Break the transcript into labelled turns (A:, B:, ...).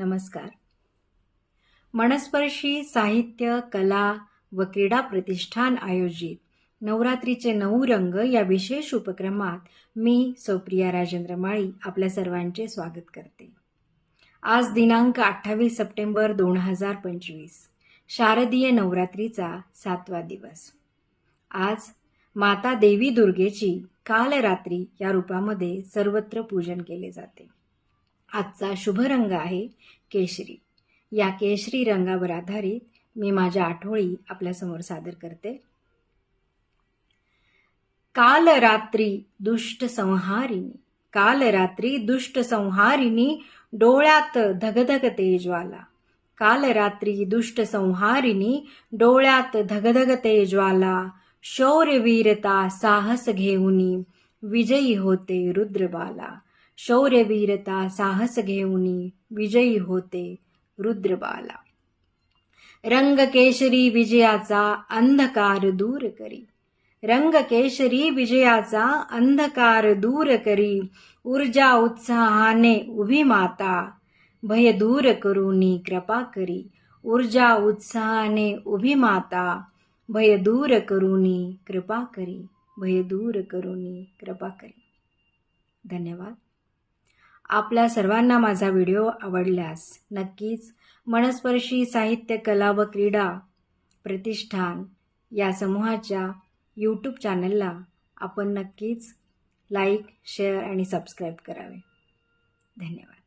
A: नमस्कार. मनस्पर्शी साहित्य कला व क्रीडा प्रतिष्ठान आयोजित नवरात्रीचे नऊ रंग या विशेष उपक्रमात मी सौप्रिया राजेंद्र माळी आपल्या सर्वांचे स्वागत करते. आज दिनांक अठ्ठावीस सप्टेंबर दोन हजार पंचवीस शारदीय नवरात्रीचा सातवा दिवस. आज माता देवी दुर्गेची काल रात्री या रूपामध्ये सर्वत्र पूजन केले जाते. आजचा शुभ रंग आहे केशरी. या केशरी रंगावर आधारित मी माझ्या आठवळी आपल्यासमोर सादर करते. काल रात्री दुष्ट संहारिणी काल रात्री दुष्ट संहारिणी डोळ्यात धगधग तेजवाला काल रात्री दुष्ट संहारिणी डोळ्यात धगधग तेजवाला शौर्यवीरता साहस घेऊनी विजयी होते रुद्रबाला. शौर्यवीरता साहस घेऊनी विजयी होते रुद्रबाला. रंग केशरी विजयाचा अंधकार दूर करी. रंग केशरी विजयाचा अंधकार दूर करी. ऊर्जा उत्साहाने उभी माता भय दूर करूनी कृपा करी. ऊर्जा उत्साहाने उभी माता भय दूर करूनी कृपा करी. भय दूर करूनी कृपा करी. धन्यवाद. आपल्या सर्वांना माझा व्हिडिओ आवडल्यास नक्कीच मनस्पर्शी साहित्य कला व क्रीडा प्रतिष्ठान या समूहाच्या यूट्यूब चॅनलला आपण नक्कीच लाईक शेअर आणि सबस्क्राईब करावे. धन्यवाद.